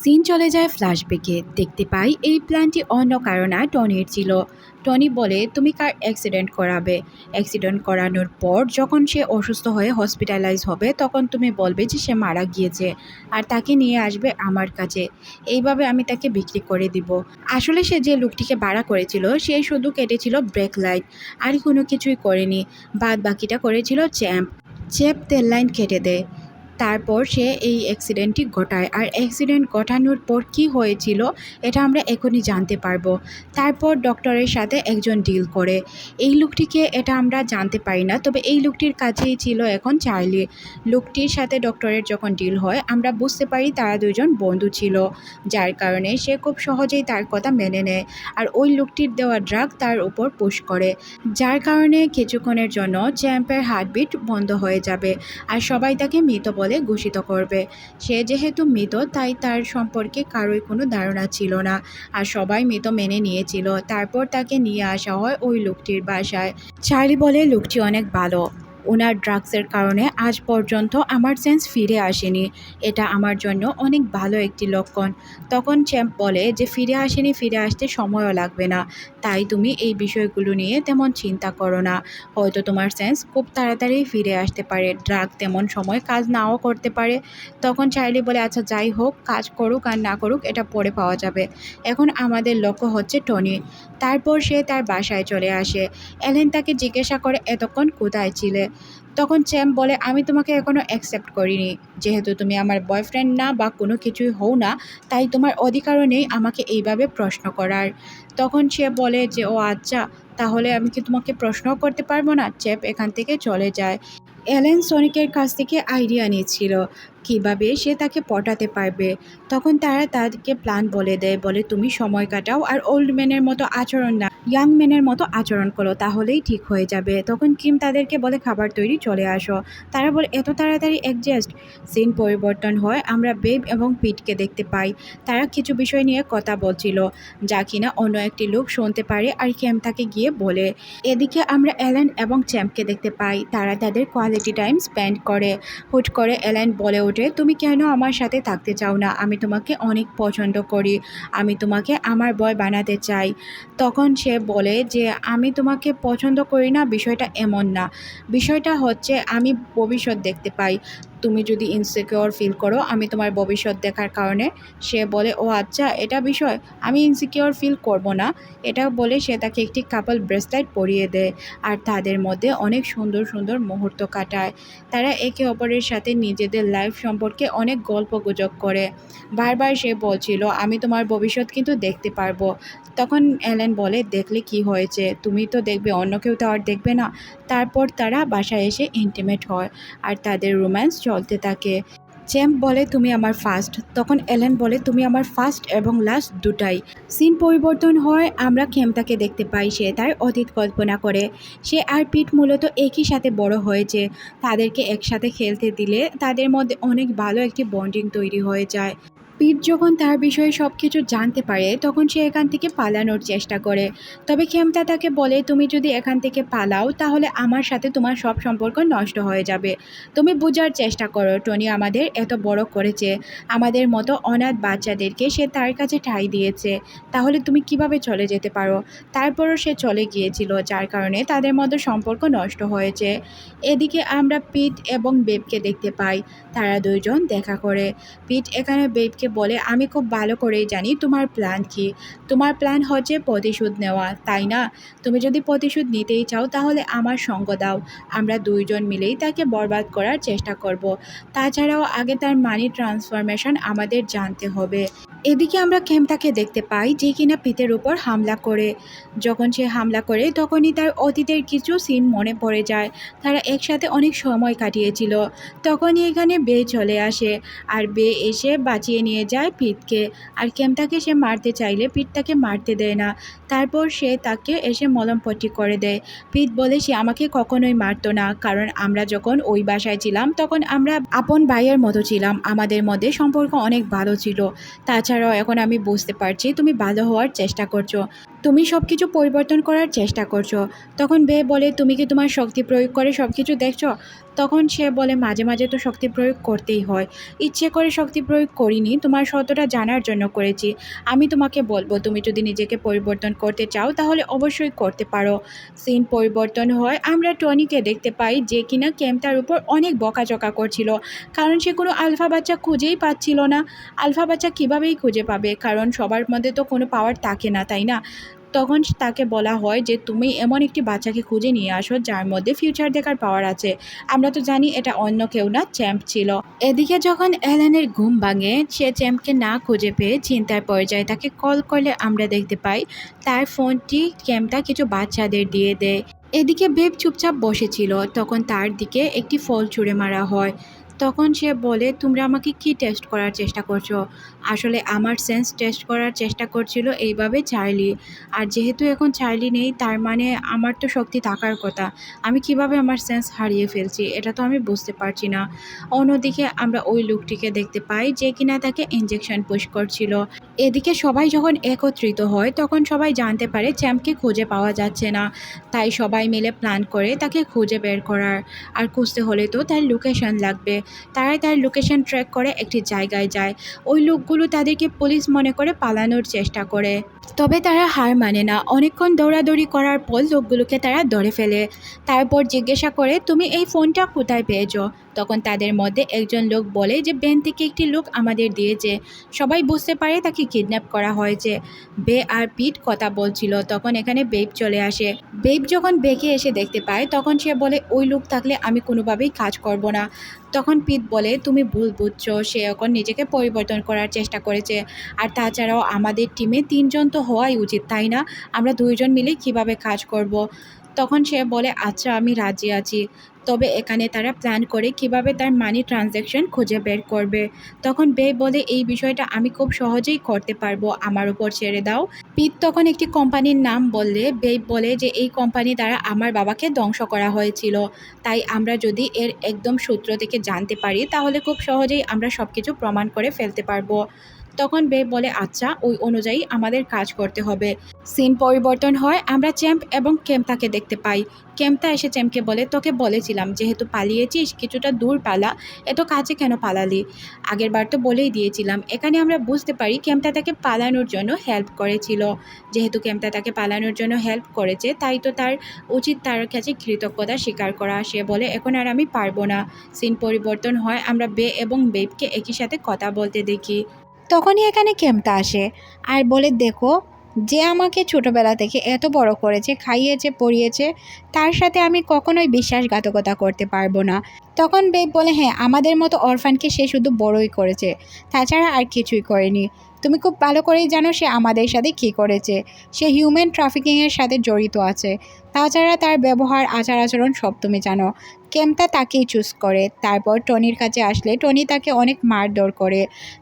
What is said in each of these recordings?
Scene চলে যায় ফ্ল্যাশব্যাকে। দেখতে পাই, এই প্ল্যানটি অন্য কারণে টনির ছিল। টনি বলে, তুমি কার অ্যাক্সিডেন্ট করাবে? অ্যাক্সিডেন্ট করানোর পর যখন সে অসুস্থ হয়ে হসপিটালাইজ হবে, তখন তুমি বলবে যে সে মারা গিয়েছে আর তাকে নিয়ে আসবে আমার কাছে। এইভাবে আমি তাকে বিক্রি করে দিব। আসলে সে যে লোকটিকে ভাড়া করেছিল, সে শুধু কেটেছিল ব্রেক লাইট আর কোনো কিছুই করেনি। বাদ বাকিটা করেছিল চ্যাম্প। চ্যাপ তেল লাইন কেটে দেয়। তারপর সে এই অ্যাক্সিডেন্টটি ঘটায়। আর অ্যাক্সিডেন্ট ঘটানোর পর কি হয়েছিল, এটা আমরা এখনই জানতে পারব। তারপর ডক্টরের সাথে একজন ডিল করে। এই লোকটিকে এটা আমরা জানতে পারি না, তবে এই লোকটির কাছেই ছিল এখন চার্লি লোকটির সাথে ডক্টরের যখন ডিল হয়, আমরা বুঝতে পারি তারা দুজন বন্ধু ছিল, যার কারণে সে খুব সহজেই তার কথা মেনে নেয়। আর ওই লোকটির দেওয়া ড্রাগ তার উপর পুশ করে, যার কারণে কিছুক্ষণের জন্য চ্যাম্পের হার্টবিট বন্ধ হয়ে যাবে। আর সবাই তাকে মৃত বলে ঘোষিত করবে। সে যেহেতু মৃত, তাই তার সম্পর্কে কারোই কোনো ধারণা ছিল না। আর সবাই মৃত মেনে নিয়েছিল। তারপর তাকে নিয়ে আসা হয় ওই লোকটির বাসায়। চার্লি বলে, লোকটি অনেক ভালো। ওনার ড্রাগসের কারণে আজ পর্যন্ত আমার সেন্স ফিরে আসেনি। এটা আমার জন্য অনেক ভালো একটি লক্ষণ। তখন চ্যাম্প বলে যে, ফিরে আসেনি, ফিরে আসতে সময়ও লাগবে না। তাই তুমি এই বিষয়গুলো নিয়ে তেমন চিন্তা করো না। হয়তো তোমার সেন্স খুব তাড়াতাড়ি ফিরে আসতে পারে। ড্রাগ তেমন সময় কাজ নাও করতে পারে। তখন চাইলে বলে আচ্ছা যাই হোক, কাজ করুক আর না করুক, এটা পরে পাওয়া যাবে। এখন আমাদের লক্ষ্য হচ্ছে টনি। তারপর সে তার বাসায় চলে আসে। এলেন তাকে জিজ্ঞাসা করে, এতক্ষণ কোথায় ছিলে? তখন চ্যাম্প বলে, আমি তোমাকে এখনও অ্যাকসেপ্ট করিনি। যেহেতু তুমি আমার বয়ফ্রেন্ড না বা কোনো কিছুই হও না, তাই তোমার অধিকারও নেই আমাকে এইভাবে প্রশ্ন করার। তখন সে বলে যে, ও আচ্ছা তাহলে আমি কি তোমাকে প্রশ্নও করতে পারব না? চ্যাপ এখান থেকে চলে যায়। এলেন সনিকের কাছ থেকে আইডিয়া নিয়েছিল কীভাবে সে তাকে পটাতে পারবে। তখন তারা তাদেরকে প্ল্যান বলে দেয়, বলে, তুমি সময় কাটাও আর ওল্ড ম্যানের মতো আচরণ না ইয়াং ম্যানের মতো আচরণ করো, তাহলেই ঠিক হয়ে যাবে। তখন কিম তাদেরকে বলে, খাবার তৈরি চলে আসো। তারা বলে, এত তাড়াতাড়ি অ্যাডজাস্ট সিন পরিবর্তন হয়, আমরা বেব এবং পিটকে দেখতে পাই। তারা কিছু বিষয় নিয়ে কথা বলছিল, যা কিনা অন্য একটি লোক শুনতে পারে আর ক্যাম তাকে গিয়ে বলে, এদিকে আমরা অ্যালেন এবং চ্যাম্পকে দেখতে পাই। তারা তাদের কোয়ালিটি টাইম স্পেন্ড করে। হুট করে অ্যালেন বলে ওঠে, তুমি কেন আমার সাথে থাকতে চাও না? আমি তোমাকে অনেক পছন্দ করি। আমি তোমাকে আমার বয় বানাতে চাই। তখন সে বলে যে, আমি তোমাকে পছন্দ করি না, বিষয়টা এমন না। বিষয়টা হচ্ছে, আমি ভবিষ্যৎ দেখতে পাই। তুমি যদি ইনসিকিওর ফিল করো, আমি তোমার ভবিষ্যৎ দেখার কারণে সে বলে, ও আচ্ছা এটা বিষয়, আমি ইনসিকিওর ফিল করব না। এটা বলে সে তাকে একটি কাপল ব্রেসলেট পরিয়ে দেয় আর তাদের মধ্যে অনেক সুন্দর সুন্দর মুহূর্ত কাটায়। তারা একে অপরের সাথে নিজেদের লাইফ সম্পর্কে অনেক গল্প গুজব করে। বারবার সে বলছিল, আমি তোমার ভবিষ্যৎ কিন্তু দেখতে পারব। তখন অ্যালেন বলে, দেখলে কি হয়েছে? তুমি তো দেখবে, অন্য কেউ তো আর দেখবে না। তারপর তারা বাসায় এসে ইন্টিমেট হয় আর তাদের রোম্যান্স চলতে থাকে। চ্যাম্প বলে, তুমি আমার ফার্স্ট তখন এলেন বলে, তুমি আমার ফার্স্ট এবং লাস্ট দুটাই। সিন পরিবর্তন হয়, আমরা খেমতাকে দেখতে পাই, সে তার অতীত কল্পনা করে। সে আর পিট মূলত একই সাথে বড় হয়েছে তাদেরকে একসাথে খেলতে দিলে তাদের মধ্যে অনেক ভালো একটি বন্ডিং তৈরি হয়ে যায়। পিট যখন তার বিষয়ে সব কিছু জানতে পারে, তখন সে এখান থেকে পালানোর চেষ্টা করে। তবে খেমতা তাকে বলে, তুমি যদি এখান থেকে পালাও, তাহলে আমার সাথে তোমার সব সম্পর্ক নষ্ট হয়ে যাবে। তুমি বোঝার চেষ্টা করো, টনি আমাদের এত বড় করেছে। আমাদের মতো অনাথ বাচ্চাদেরকে সে তার কাছে ঠাঁই দিয়েছে। তাহলে তুমি কীভাবে চলে যেতে পারো? তারপরও সে চলে গিয়েছিল, যার কারণে তাদের মধ্যে সম্পর্ক নষ্ট হয়েছে। এদিকে আমরা পিট এবং বেবকে দেখতে পাই। তারা দুইজন দেখা করে। পিট এখানে বেবকে বলে, আমি খুব ভালো করেই জানি তোমার প্ল্যান কি। তোমার প্ল্যান হচ্ছে প্রতিশোধ নেওয়া, তাই না? তুমি যদি প্রতিশোধ নিতেই চাও, তাহলে আমার সঙ্গ দাও। আমরা দুইজন মিলেই তাকে বরবাদ করার চেষ্টা করব। তাছাড়াও আগে তার মানি ট্রান্সফরমেশন আমাদের জানতে হবে। এদিকে আমরা খেমতাকে দেখতে পাই যে কিনা পিতের উপর হামলা করে। যখন সে হামলা করে, তখনই তার অতীতের কিছু সিন মনে পড়ে যায়। তারা একসাথে অনেক সময় কাটিয়েছিল। তখনই এখানে বে চলে আসে আর বে এসে বাঁচিয়ে নিয়ে যায় পিতকে। আর কেমতাকে সে মারতে চাইলে পিত তাকে মারতে দেয় না। তারপর সে তাকে এসে মলমপট্টি করে দেয়। পিত বলে, সে আমাকে কখনোই মারতো না। কারণ আমরা যখন ওই বাসায় ছিলাম, তখন আমরা আপন ভাইয়ের মতো ছিলাম। আমাদের মধ্যে সম্পর্ক অনেক ভালো ছিল। তাছাড়াও এখন আমি বুঝতে পারছি তুমি ভালো হওয়ার চেষ্টা করছ। তুমি সব কিছু পরিবর্তন করার চেষ্টা করছ। তখন বে বলে, তুমি কি তোমার শক্তি প্রয়োগ করে সব কিছু দেখছ? তখন সে বলে, মাঝে মাঝে তো শক্তি প্রয়োগ করতেই হয়। ইচ্ছে করে শক্তি প্রয়োগ করিনি, তোমার সত্যটা জানার জন্য করেছি। আমি তোমাকে বলব, তুমি যদি নিজেকে পরিবর্তন করতে চাও, তাহলে অবশ্যই করতে পারো। সিন পরিবর্তন হয়। আমরা টনিকে দেখতে পাই যে কিনা ক্যাম্পটার উপর অনেক বকাচকা করছিল। কারণ সে কোনো আলফা বাচ্চা খুঁজেই পাচ্ছিল না। আলফা বাচ্চা কীভাবেই খুঁজে পাবে? কারণ সবার মধ্যে তো কোনো পাওয়ার থাকে না, তাই না? তখন তাকে বলা হয় যে, তুমি এমন একটি বাচ্চাকে খুঁজে নিয়ে আসো, যার মধ্যে ফিউচার দেখার পাওয়ার আছে। আমরা তো জানি এটা অন্য কেউ না চ্যাম্প ছিল। এদিকে যখন অ্যালেনের ঘুম ভাঙে, সে চ্যাম্পকে না খুঁজে পেয়ে চিন্তার পর্যায়ে তাকে কল করলে আমরা দেখতে পাই, তার ফোনটি ক্যাম্পটা কিছু বাচ্চাদের দিয়ে দেয়। এদিকে বেব চুপচাপ বসেছিল, তখন তার দিকে একটি ফল ছুঁড়ে মারা হয়। তখন সে বলে, তোমরা আমাকে কি টেস্ট করার চেষ্টা করছ? আসলে আমার সেন্স টেস্ট করার চেষ্টা করছিল এইভাবে চার্লি আর যেহেতু এখন চার্লি নেই, তার মানে আমার তো শক্তি থাকার কথা। আমি কীভাবে আমার সেন্স হারিয়ে ফেলছি, এটা তো আমি বুঝতে পারছি না। অন্যদিকে আমরা ওই লোকটিকে দেখতে পাই যে কিনা তাকে ইঞ্জেকশন পুশ করছিল। এদিকে সবাই যখন একত্রিত হয়, তখন সবাই জানতে পারে চ্যাম্পকে খুঁজে পাওয়া যাচ্ছে না। তাই সবাই মিলে প্ল্যান করে তাকে খুঁজে বের করার। আর খুঁজতে হলে তো তার লোকেশন লাগবে। তারাই তার লোকেশন ট্র্যাক করে একটি জায়গায় যায়। ওই লোকগুলো তাদেরকে পুলিশ মনে করে পালানোর চেষ্টা করে। তবে তারা হার মানে না। অনেকক্ষণ দৌড়াদৌড়ি করার পর লোকগুলোকে তারা ধরে ফেলে। তারপর জিজ্ঞাসা করে, তুমি এই ফোনটা কোথায় পেয়েছ? তখন তাদের মধ্যে একজন লোক বলে যে, বেন থেকে একটি লোক আমাদের দিয়েছে। সবাই বুঝতে পারে তাকে কিডন্যাপ করা হয়েছে। বে আর পিট কথা বলছিল। তখন এখানে বেব চলে আসে। বেব যখন বেকে এসে দেখতে পায়, তখন সে বলে, ওই লোক থাকলে আমি কোনোভাবেই কাজ করব না। তখন পিত বলে, তুমি ভুল বুঝছ। সে এখন নিজেকে পরিবর্তন করার চেষ্টা করেছে। আর তাছাড়াও আমাদের টিমে তিনজন তো হওয়াই উচিত, তাই না? আমরা দুইজন মিলে কীভাবে কাজ করব। তখন সে বলে আচ্ছা আমি রাজি আছি। তবে এখানে তারা প্ল্যান করে কীভাবে তার মানি ট্রানজ্যাকশন খুঁজে বের করবে। তখন বে বলে, এই বিষয়টা আমি খুব সহজেই করতে পারব, আমার উপর ছেড়ে দাও। পিত তখন একটি কোম্পানির নাম বললে, বে বলে যে, এই কোম্পানি দ্বারা আমার বাবাকে ধ্বংস করা হয়েছিল। তাই আমরা যদি এর একদম সূত্র থেকে জানতে পারি, তাহলে খুব সহজেই আমরা সব কিছু প্রমাণ করে ফেলতে পারব। তখন বে বলে আচ্ছা ওই অনুযায়ী আমাদের কাজ করতে হবে। সিন পরিবর্তন হয়, আমরা চ্যাম্প এবং কেমতাকে দেখতে পাই। কেমতা এসে চ্যাম্পকে বলে, তোকে বলেছিলাম, যেহেতু পালিয়েছিস, কিছুটা দূর পালা, এত কাছে কেন পালালি? আগের বার তো বলেই দিয়েছিলাম। এখানে আমরা বুঝতে পারি, কেমতা তাকে পালানোর জন্য হেল্প করেছিল। যেহেতু কেমতা তাকে পালানোর জন্য হেল্প করেছে, তাই তো তার উচিত তার কাছে কৃতজ্ঞতা স্বীকার করা। সে বলে, এখন আর আমি পারব না। সিন পরিবর্তন হয়, আমরা বে এবং বেবকে একই সাথে কথা বলতে দেখি। তখনই এখানে কেমতা আসে আর বলে, দেখো, যে আমাকে ছোটোবেলা থেকে এত বড় করেছে, খাইয়েছে, পড়িয়েছে, তার সাথে আমি কখনোই বিশ্বাসঘাতকতা করতে পারব না। তখন বেব বলে হ্যাঁ আমাদের মতো অরফানকে সে শুধু বড়ই করেছে, তাছাড়া আর কিছুই করেনি। তুমি খুব ভালো করেই জানো সে আমাদের সাথে কী করেছে। সে হিউম্যান ট্রাফিকিংয়ের সাথে জড়িত আছে। তাছাড়া তার ব্যবহার আচার আচরণ সব তুমি জানো। কেমতা তাকেই চুজ করে? তারপর টনির কাছে আসলে টনি তাকে অনেক মারধর করে,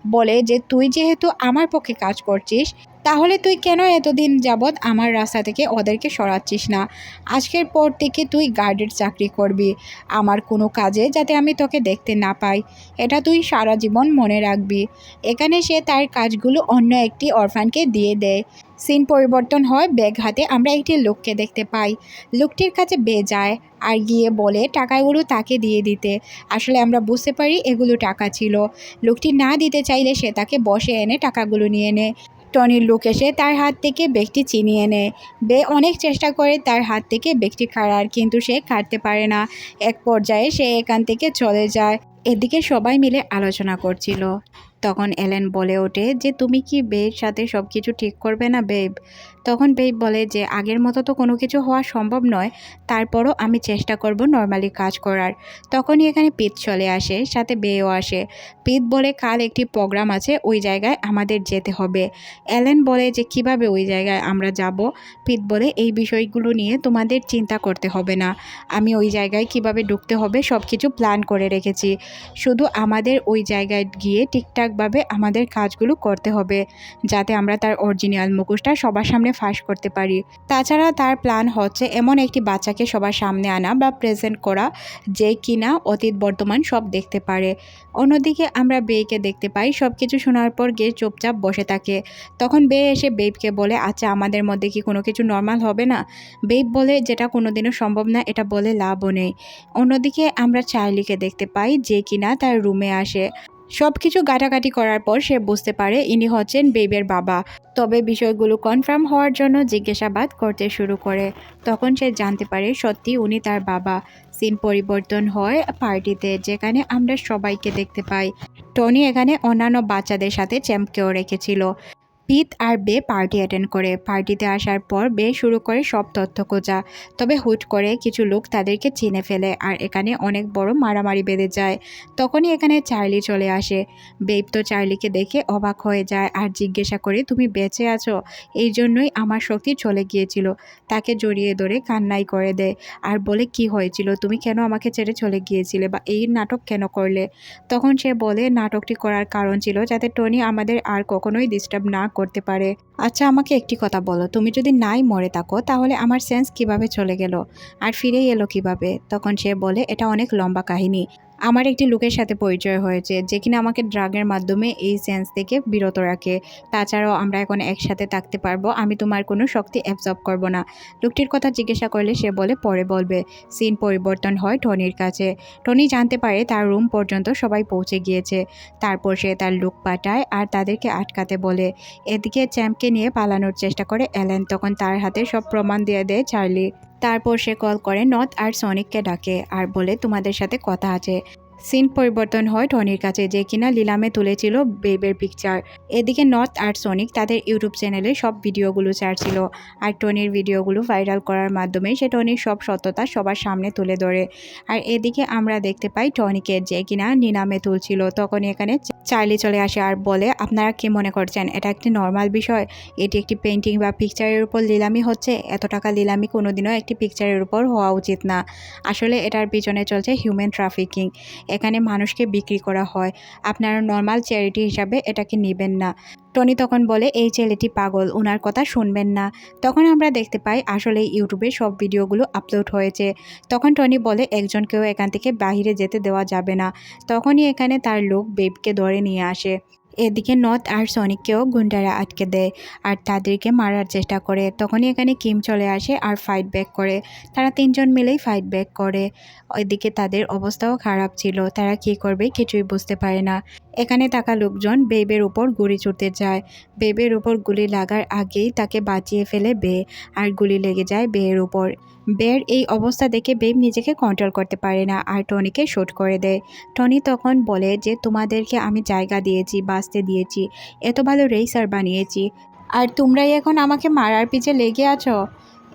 বলে যে, তুই যেহেতু আমার পক্ষে কাজ করছিস তাহলে তুই কেন এতদিন যাবৎ আমার রাস্তা থেকে ওদেরকে সরাচ্ছিস না? আজকের পর থেকে তুই গার্ডের চাকরি করবি। আমার কোনো কাজে যাতে আমি তোকে দেখতে না পাই। এটা তুই সারা জীবন মনে রাখবি। এখানে সে তার কাজগুলো অন্য একটি অরফানকে দিয়ে দেয়। সিন পরিবর্তন হয় ব্যাগ হাতে আমরা একটি লোককে দেখতে পাই। লোকটির কাছে বে যায় আর গিয়ে বলে, টাকাগুলো তাকে দিয়ে দিতে। আসলে আমরা বুঝতে পারি এগুলো টাকা ছিল। লোকটি না দিতে চাইলে সে তাকে বসে এনে টাকাগুলো নিয়ে নেয়। টনির লোক এসে তার হাত থেকে ব্যক্তি চিনিয়ে নেয়। বে অনেক চেষ্টা করে তার হাত থেকে ব্যক্তি খাড়ার, কিন্তু সে কাটতে পারে না। এক পর্যায়ে সে এখান থেকে চলে যায়। এদিকে সবাই মিলে আলোচনা করছিল। তখন এলেন বলে ওঠে যে, তুমি কি বের সাথে সব কিছু ঠিক করবে না, বেব? তখন বেব বলে যে, আগের মতো তো কোনো কিছু হওয়া সম্ভব নয়, তারপরও আমি চেষ্টা করব নর্মালি কাজ করার। তখনই এখানে পিত চলে আসে, সাথে বেয়েও আসে। পিত বলে, কাল একটি প্রোগ্রাম আছে, ওই জায়গায় আমাদের যেতে হবে। অ্যালেন বলে যে, কীভাবে ওই জায়গায় আমরা যাব? পিত বলে, এই বিষয়গুলো নিয়ে তোমাদের চিন্তা করতে হবে না। আমি ওই জায়গায় কীভাবে ঢুকতে হবে সব কিছু প্ল্যান করে রেখেছি। শুধু আমাদের ওই জায়গায় গিয়ে ঠিকঠাক ঠিকঠাকভাবে আমাদের কাজগুলো করতে হবে, যাতে আমরা তার অরিজিনাল মুখোশটা সবার সামনে ফাঁস করতে পারি। তাছাড়া তার প্ল্যান হচ্ছে এমন একটি বাচ্চাকে সবার সামনে আনা বা প্রেজেন্ট করা যে কিনা অতীত, বর্তমান সব দেখতে পারে। অন্যদিকে আমরা বেইকে দেখতে পাই সব কিছু শোনার পর গে চুপচাপ বসে থাকে। তখন বে এসে বেবকে বলে আচ্ছা আমাদের মধ্যে কি কোনো কিছু নর্মাল হবে না? বেব বলে, যেটা কোনোদিনও সম্ভব না, এটা বলে লাভও নেই। অন্যদিকে আমরা চার্লিকে দেখতে পাই যে কিনা তার রুমে আসে। সব কিছু গাটাগাটি করার পর সে বুঝতে পারে ইনি হচ্ছেন বেবের বাবা। তবে বিষয়গুলো কনফার্ম হওয়ার জন্য জিজ্ঞাসাবাদ করতে শুরু করে। তখন সে জানতে পারে সত্যি উনি তার বাবা। সিন পরিবর্তন হয় পার্টিতে, যেখানে আমরা সবাইকে দেখতে পাই। টনি এখানে অন্যান্য বাচ্চাদের সাথে চ্যাম্পকেও রেখেছিল। পিত আর বে পার্টি অ্যাটেন্ড করে। পার্টিতে আসার পর বে শুরু করে সব তথ্য খোঁজা। তবে হুট করে কিছু লোক তাদেরকে চিনে ফেলে আর এখানে অনেক বড় মারামারি বেঁধে যায়। তখনই এখানে চার্লি চলে আসে। বেব তো চার্লিকে দেখে অবাক হয়ে যায় আর জিজ্ঞাসা করে, তুমি বেঁচে আছো? এই জন্যই আমার শক্তি চলে গিয়েছিল। তাকে জড়িয়ে ধরে কান্নাই করে দেয় আর বলে, কি হয়েছিল? তুমি কেন আমাকে ছেড়ে চলে গিয়েছিলে? বা এই নাটক কেন করলে? তখন সে বলে, নাটকটি করার কারণ ছিল যাতে টনি আমাদের আর কখনোই ডিস্টার্ব না করতে পারে। আচ্ছা আমাকে একটি কথা বলো। তুমি যদি নাই মরে থাকো, তাহলে আমার সেন্স কীভাবে চলে গেল? আর ফিরে এলো কীভাবে? তখন সে বলে, এটা অনেক লম্বা কাহিনী। আমার একটি লোকের সাথে পরিচয় হয়েছে, যে কিনা আমাকে ড্রাগের মাধ্যমে এই সেন্স থেকে বিরত রাখে। তাছাড়াও আমরা এখন একসাথে থাকতে পারব, আমি তোমার কোনো শক্তি অ্যাবজর্ব করব না। লোকটির কথা জিজ্ঞাসা করলে সে বলে, পরে বলবে। সিন পরিবর্তন হয় টনির কাছে। টনি জানতে পারে তার রুম পর্যন্ত সবাই পৌঁছে গিয়েছে। তারপর সে তার লুক পাঠায় আর তাদেরকে আটকাতে বলে, এদিকে চ্যাম্পকে নিয়ে পালানোর চেষ্টা করে, অ্যালেন তখন তার হাতে সব প্রমাণ দিয়ে দেয়, চার্লি। তারপর সে কল করে নথ আর সনিককে ডাকে আর বলে তোমাদের সাথে কথা আছে। সিন পরিবর্তন হয় টনির কাছে, যে কিনা লিলামে তুলেছিল বেবের পিকচার এদিকে নর্থ আর সনিক তাদের ইউটিউব চ্যানেলে সব ভিডিওগুলো ছাড়ছিল, আর টনির ভিডিওগুলো ভাইরাল করার মাধ্যমে সে টনির সব সত্যতা সবার সামনে তুলে ধরে। আর এদিকে আমরা দেখতে পাই টনিকে, যে কিনা নিলামে তুলছিল তখন এখানে চার্লি চলে আসে আর বলে, আপনারা কি মনে করছেন, এটা একটি নর্মাল বিষয়? এটি একটি পেন্টিং বা পিকচারের উপর লিলামি হচ্ছে? এত টাকা লিলামি কোনোদিনও একটি পিকচারের উপর হওয়া উচিত না। আসলে এটার পিছনে চলছে হিউম্যান ট্রাফিকিং এখানে মানুষকে বিক্রি করা হয়। আপনারা নর্মাল চ্যারিটি হিসাবে এটাকে নেবেন না। টনি তখন বলে, এই ছেলেটি পাগল ওনার কথা শুনবেন না। তখন আমরা দেখতে পাই, আসলে ইউটিউবে সব ভিডিওগুলো আপলোড হয়েছে। তখন টনি বলে, একজনকেও এখান থেকে বাহিরে যেতে দেওয়া যাবে না। তখনই এখানে তার লোক বেবকে ধরে নিয়ে আসে। এদিকে নথ আর সনিককেও গুন্ডারা আটকে দেয় আর তাদেরকে মারার চেষ্টা করে। তখনই এখানে কিম চলে আসে আর ফাইট ব্যাক করে। তারা তিনজন মিলেই ফাইট ব্যাক করে। ওইদিকে তাদের অবস্থাও খারাপ ছিল। তারা কি করবে কিছুই বুঝতে পারে না। এখানে থাকা লোকজন বেবের উপর গুলি ছুটতে যায়। বেবের উপর গুলি লাগার আগেই তাকে বাঁচিয়ে ফেলে বে। আর গুলি লেগে যায় বেয়ের উপর। বের এই অবস্থা দেখে বেব নিজেকে কন্ট্রোল করতে পারে না আর টনিকে শ্যুট করে দেয়। টনি তখন বলে যে, তোমাদেরকে আমি জায়গা দিয়েছি, বাঁচতে দিয়েছি, এত ভালো রেসার বানিয়েছি। আর তোমরাই এখন আমাকে মারার পিছে লেগে আছো?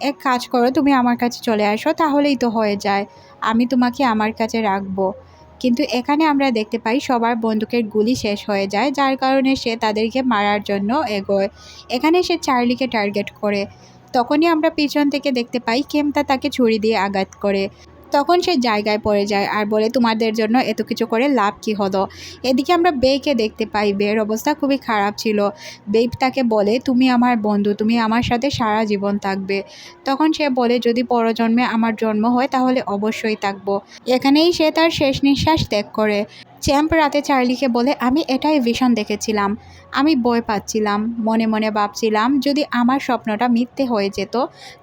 এক কাজ করো, তুমি আমার কাছে চলে আসো, তাহলেই তো হয়ে যায়। আমি তোমাকে আমার কাছে রাখব। কিন্তু এখানে আমরা দেখতে পাই সবার বন্দুকের গুলি শেষ হয়ে যায়, যার কারণে সে তাদেরকে মারার জন্য এগোয়। এখানে সে চার্লিকে টার্গেট করে। তখনই আমরা পিছন থেকে দেখতে পাই কেমতা তাকে ছুরি দিয়ে আঘাত করে। তখন সে জায়গায় পড়ে যায় আর বলে, তোমাদের জন্য এত কিছু করে লাভ কি হলো? এদিকে আমরা বেইকে দেখতে পাই, বের অবস্থা খুবই খারাপ ছিল। বেব তাকে বলে, তুমি আমার বন্ধু, তুমি আমার সাথে সারা জীবন থাকবে। তখন সে বলে, যদি পরজন্মে আমার জন্ম হয় তাহলে অবশ্যই থাকব। এখানেই সে তার শেষ নিঃশ্বাস ত্যাগ করে। চ্যাম্প রাতে চার্লিকে বলে, আমি এটাই ভীষণ দেখেছিলাম। আমি বই পাচ্ছিলাম, মনে মনে ভাবছিলাম যদি আমার স্বপ্নটা মিথ্যে হয়ে যেত,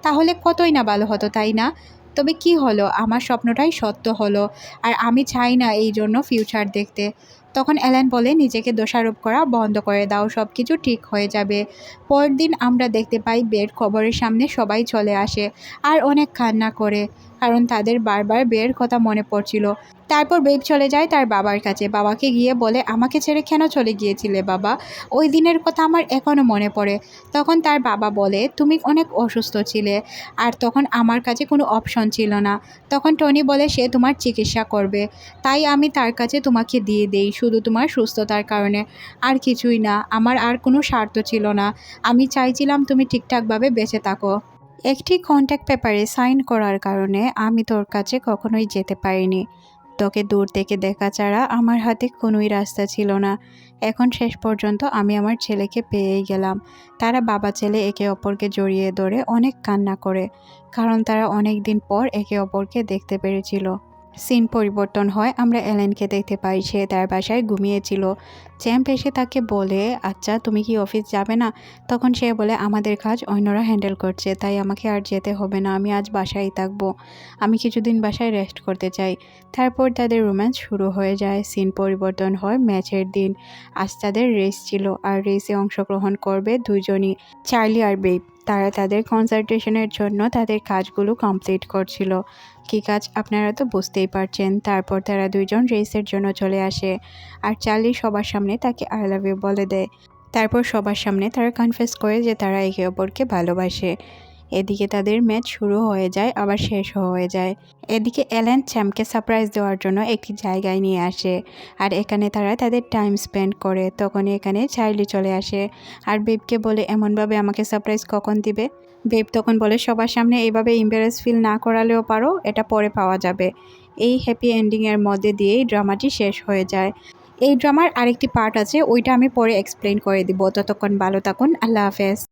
তাহলে কতই না ভালো হতো, তাই না? তবে কি হলো? আমার স্বপ্নটাই সত্য হলো, আর আমি চাই না এই জন্য ফিউচার দেখতে। তখন অ্যালেন বলে, নিজেকে দোষারোপ করা বন্ধ করে দাও সব কিছু ঠিক হয়ে যাবে। পরের দিন আমরা দেখতে পাই বের খবরের সামনে সবাই চলে আসে, আর অনেক কান্না করে। কারণ তাদের বারবার বের কথা মনে পড়ছিল। তারপর বেব চলে যায় তার বাবার কাছে। বাবাকে গিয়ে বলে, আমাকে ছেড়ে কেন চলে গিয়েছিলে বাবা? ওই দিনের কথা আমার এখনও মনে পড়ে। তখন তার বাবা বলে, তুমি অনেক অসুস্থ ছিলে আর তখন আমার কাছে কোনো অপশন ছিল না। তখন টনি বলে, সে তোমার চিকিৎসা করবে। তাই আমি তার কাছে তোমাকে দিয়ে দেই, শুধু তোমার সুস্থতার কারণে। আর কিছুই না, আমার আর কোনো স্বার্থ ছিল না। আমি চাইছিলাম তুমি ঠিকঠাকভাবে বেঁচে থাকো। একটি কন্ট্যাক্ট পেপারে সাইন করার কারণে আমি তোর কাছে কখনোই যেতে পারিনি। তোকে দূর থেকে দেখা ছাড়া আমার হাতে কোনোই রাস্তা ছিল না। এখন শেষ পর্যন্ত আমি আমার ছেলেকে পেয়েই গেলাম। তারা বাবা ছেলে একে অপরকে জড়িয়ে ধরে অনেক কান্না করে, কারণ তারা অনেক দিন পর একে অপরকে দেখতে পেরেছিল। সিন পরিবর্তন হয়। আমরা এলেনকে দেখতে পাই, সে তার বাসায় ঘুমিয়েছিল। চ্যাম্প এসে তাকে বলে আচ্ছা তুমি কি অফিস যাবে না? তখন সে বলে, আমাদের কাজ অন্যরা হ্যান্ডেল করছে, তাই আমাকে আর যেতে হবে না, আমি আজ বাসায় থাকব। আমি কিছুদিন বাসায় রেস্ট করতে চাই। তারপর তাদের রোম্যান্স শুরু হয়ে যায়। সিন পরিবর্তন হয় ম্যাচের দিন। আজ তাদের রেস ছিল, আর রেসে অংশগ্রহণ করবে দুজনই, চার্লি আর বেব। তারা তাদের কনসালটেশনের জন্য তাদের কাজগুলো কমপ্লিট করছিল। কী কাজ আপনারা তো বুঝতেই পারছেন। তারপর তারা দুইজন রেসের জন্য চলে আসে আর চার্লি সবার সামনে তাকে আই লাভ ইউ বলে দেয়। তারপর সবার সামনে তারা কনফেস করে যে তারা একে অপরকে ভালোবাসে। এদিকে তাদের ম্যাচ শুরু হয়ে যায়, আবার শেষও হয়ে যায়। এদিকে অ্যালেন চ্যাম্পকে সারপ্রাইজ দেওয়ার জন্য একটি জায়গায় নিয়ে আসে আর এখানে তারা তাদের টাইম স্পেন্ড করে। তখন এখানে চার্লি চলে আসে। আর বেবকে বলে, এমনভাবে আমাকে সারপ্রাইজ কখন দিবে? বেব তখন বলে, সবার সামনে এইভাবে ইম্বারেস ফিল না করালেও পারো, এটা পরে পাওয়া যাবে। এই হ্যাপি এন্ডিংয়ের মধ্যে দিয়েই ড্রামাটি শেষ হয়ে যায়। এই ড্রামার আরেকটি পার্ট আছে, ওইটা আমি পরে এক্সপ্লেন করে দিব। ততক্ষণ ভালো থাকুন, আল্লাহ হাফেজ।